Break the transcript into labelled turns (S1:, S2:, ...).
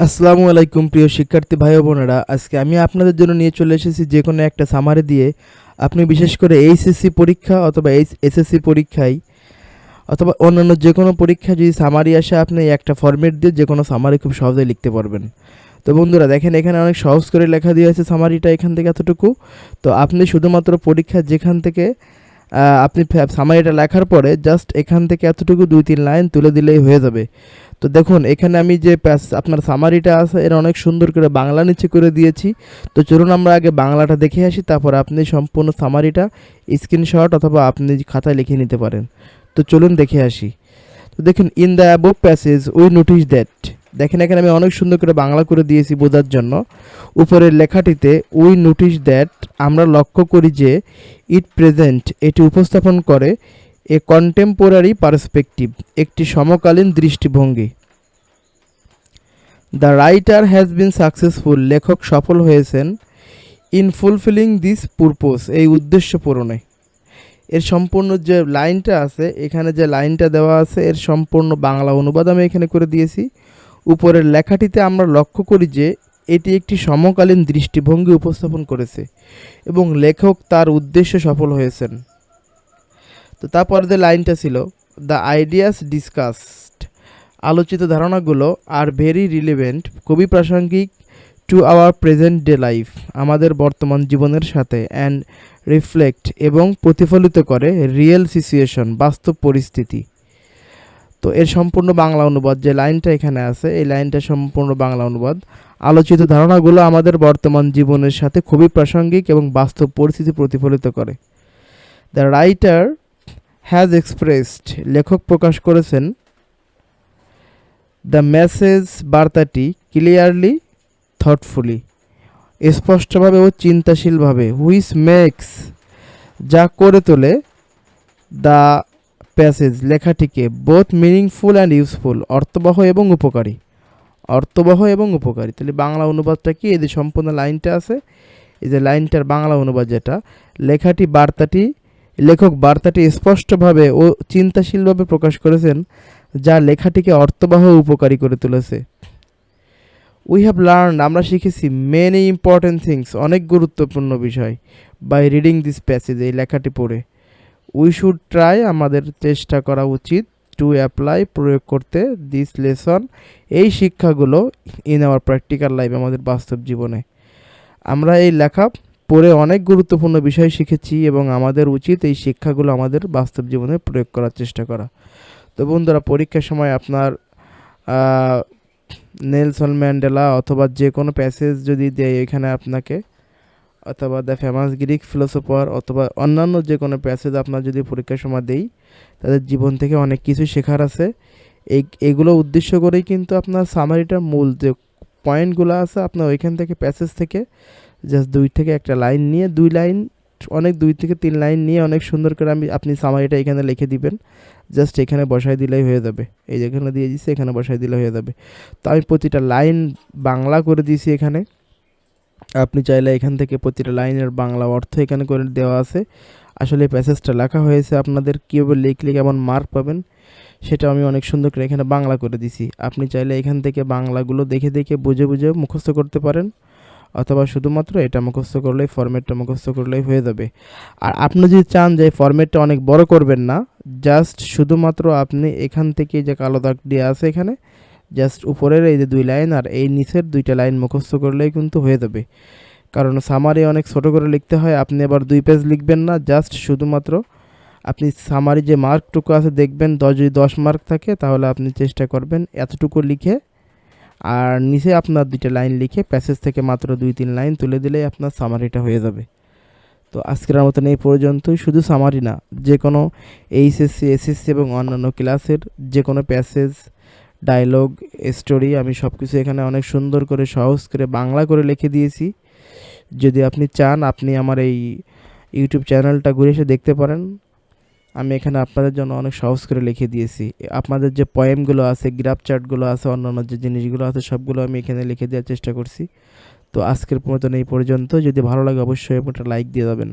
S1: আসসালামু আলাইকুম প্রিয় শিক্ষার্থী ভাই বোনেরা, আজকে আমি আপনাদের জন্য নিয়ে চলে এসেছি যে কোনো একটা সামারি দিয়ে। আপনি বিশেষ করে এইচএসসি পরীক্ষা অথবা এইচ এসএসসি পরীক্ষায় অথবা অন্যান্য যে কোনো পরীক্ষা যদি সামারি আসে, আপনি একটা ফরম্যাট দিয়ে যে কোনো সামারি খুব সহজেই লিখতে পারবেন। তো বন্ধুরা, দেখেন এখানে অনেক সহজ করে লেখা দিয়ে আছে সামারিটা এখান থেকে এতটুকু। তো আপনি শুধুমাত্র পরীক্ষা যেখান থেকে আপনি সামারিটা লেখার পরে জাস্ট এখান থেকে এতটুকু দুই তিন লাইন তুলে দিলেই হয়ে যাবে। তো দেখুন, এখানে আমি যে আপনার সামারিটা আছে, এর অনেক সুন্দর করে বাংলা নিচে করে দিয়েছি। তো চলুন আমরা আগে বাংলাটা দেখে আসি, তারপর আপনি সম্পূর্ণ সামারিটা স্ক্রিনশট অথবা আপনি খাতায় লিখে নিতে পারেন। তো চলুন দেখে আসি। তো দেখুন in the above passage we notice that দেখেন এখানে আমি অনেক সুন্দর করে বাংলা করে দিয়েছি বোঝার জন্য। উপরের লেখাটিতে উই নোটিস দ্যাট আমরা লক্ষ্য করি যে ইট প্রেজেন্ট এটি উপস্থাপন করে এ কন্টেম্পোরারি পার্সপেক্টিভ একটি সমকালীন দৃষ্টিভঙ্গি। The writer has been successful লেখক সফল হয়েছেন ইন ফুলফিলিং দিস পুরপোজ এই উদ্দেশ্য পূরণে। এর সম্পূর্ণ যে লাইনটা আছে, এখানে যে লাইনটা দেওয়া আছে, এর সম্পূর্ণ বাংলা অনুবাদ আমি এখানে করে দিয়েছি। উপরের লেখাটিতে আমরা লক্ষ্য করি যে, এটি একটি সমকালীন দৃষ্টিভঙ্গি উপস্থাপন করেছে এবং লেখক তার উদ্দেশ্যে সফল হয়েছেন। তো তারপরে যে লাইনটা ছিল দ্য আইডিয়াস ডিসকাসড আলোচিত ধারণাগুলো আর ভেরি রিলেভেন্ট খুবই প্রাসঙ্গিক to our present day life আমাদের বর্তমান জীবনের সাথে অ্যান্ড রিফ্লেক্ট এবং প্রতিফলিত করে রিয়েল সিচুয়েশন বাস্তব পরিস্থিতি। তো এর সম্পূর্ণ বাংলা অনুবাদ, যে লাইনটা এখানে আছে, এই লাইনটা সম্পূর্ণ বাংলা অনুবাদ। আলোচিত ধারণাগুলো আমাদের বর্তমান জীবনের সাথে খুবই প্রাসঙ্গিক এবং বাস্তব পরিস্থিতি প্রতিফলিত করে। দ্য রাইটার হ্যাজ এক্সপ্রেসড লেখক প্রকাশ করেছেন দ্য মেসেজ বার্তাটি ক্লিয়ারলি থটফুলি স্পষ্টভাবে ও চিন্তাশীলভাবে হুইস মেক্স যা করে তোলে দ্য প্যাসেজ লেখাটিকে বোথ মিনিংফুল অ্যান্ড ইউজফুল অর্থবহ এবং উপকারী, অর্থবহ এবং উপকারী। তাহলে বাংলা অনুবাদটা কি? যে সম্পূর্ণ লাইনটা আছে, এই যে লাইনটার বাংলা অনুবাদ যেটা, লেখাটি, বার্তাটি লেখক বার্তাটি স্পষ্টভাবে ও চিন্তাশীলভাবে প্রকাশ করেছেন, যা লেখাটিকে অর্থবহ উপকারী করে তুলেছে। উই হ্যাভ লার্ন আমরা শিখেছি মেনি ইম্পর্টেন্ট থিংস অনেক গুরুত্বপূর্ণ বিষয় বাই রিডিং দিস প্যাসেজ এই লেখাটি পড়ে। উই শুড ট্রাই আমাদের চেষ্টা করা উচিত টু অ্যাপ্লাই প্রয়োগ করতে দিস লেসন এই শিক্ষাগুলো ইন আওয়ার প্র্যাকটিক্যাল লাইফ আমাদের বাস্তব জীবনে। আমরা এই লেখা পড়ে অনেক গুরুত্বপূর্ণ বিষয় শিখেছি এবং আমাদের উচিত এই শিক্ষাগুলো আমাদের বাস্তব জীবনে প্রয়োগ করার চেষ্টা করা। তো বন্ধুরা, পরীক্ষার সময় আপনার নেলসন ম্যান্ডেলা অথবা যে কোনো প্যাসেজ যদি দেয় এখানে আপনাকে, অথবা দ্য ফেমাস গ্রিক ফিলোসোফার অথবা অন্যান্য যে কোনো প্যাসেজ আপনার যদি পরীক্ষার সময় দেই, তাদের জীবন থেকে অনেক কিছু শেখার আছে। এই, এগুলো উদ্দেশ্য করেই কিন্তু আপনার সামারিটার মূল যে পয়েন্টগুলো আছে, আপনার ওইখান থেকে প্যাসেজ থেকে জাস্ট দুই থেকে একটা লাইন নিয়ে, দুই লাইন অনেক দুই থেকে তিন লাইন নিয়ে অনেক সুন্দর করে আমি, আপনি সামারিটা এখানে লিখে দিবেন। জাস্ট এখানে বসাই দিলেই হয়ে যাবে। এই যেখানে দিয়ে দিচ্ছি এখানে বসাই দিলে হয়ে যাবে। তো আমি প্রতিটা লাইন বাংলা করে দিয়েছি এখানে। আপনি চাইলে এখান থেকে প্রতিটা লাইনের বাংলা অর্থ এখানে করে দেওয়া আছে। আসলে প্যাসেজটা লেখা হয়েছে আপনাদের কীভাবে লিখলে কেমন মার্ক পাবেন, সেটা আমি অনেক সুন্দর করে এখানে বাংলা করে দিছি। আপনি চাইলে এখান থেকে বাংলাগুলো দেখে দেখে বুঝে বুঝে মুখস্থ করতে পারেন। অথবা শুধুমাত্র এটা মুখস্থ করলেই ফরম্যাটটা মুখস্থ করলেই হয়ে যাবে। আর আপনি যদি চান যে ফরম্যাটটা অনেক বড় করবেন না জাস্ট শুধুমাত্র আপনি এখান থেকে যে কালো দাগ দিয়ে আছে এখানে জাস্ট উপরের এই যে দুই লাইন আর এই নিচের দুইটা লাইন মুখস্থ করলেই কিন্তু হয়ে যাবে। কারণ সামারি অনেক ছোট করে লিখতে হয়, আপনি আবার দুই পেজ লিখবেন না জাস্ট শুধুমাত্র আপনি সামারি যে মার্কটুকু আছে দেখবেন, দশ যদি দশ মার্ক থাকে, তাহলে আপনি চেষ্টা করবেন এতটুকু লিখে আর নিচে আপনার দুইটা লাইন লিখে প্যাসেজ থেকে মাত্র দুই, তিন লাইন তুলে দিলেই আপনার সামারিটা হয়ে যাবে। তো আজকের মতন এই পর্যন্তই। শুধু সামারি না, যে কোনো এইচএসসি এসএসসি এবং অন্যান্য ক্লাসের যে কোনো প্যাসেজ ডায়লগ স্টোরি আমি সব কিছু এখানে অনেক সুন্দর করে, সহজ করে, বাংলা করে লিখে দিয়েছি। যদি আপনি চান, আপনি আমার এই ইউটিউব চ্যানেলটা ঘুরে এসে দেখতে পারেন। আমি এখানে আপনাদের জন্য অনেক সহজ করে লিখে দিয়েছি। আপনাদের যে পয়েমগুলো আছে গ্রাফ চার্টগুলো আছে, অন্যান্য যে জিনিসগুলো আছে, সবগুলো আমি এখানে লিখে দেওয়ার চেষ্টা করছি। তো আজকের মতন এই পর্যন্ত। যদি ভালো লাগে অবশ্যই একটা লাইক দিয়ে যাবেন।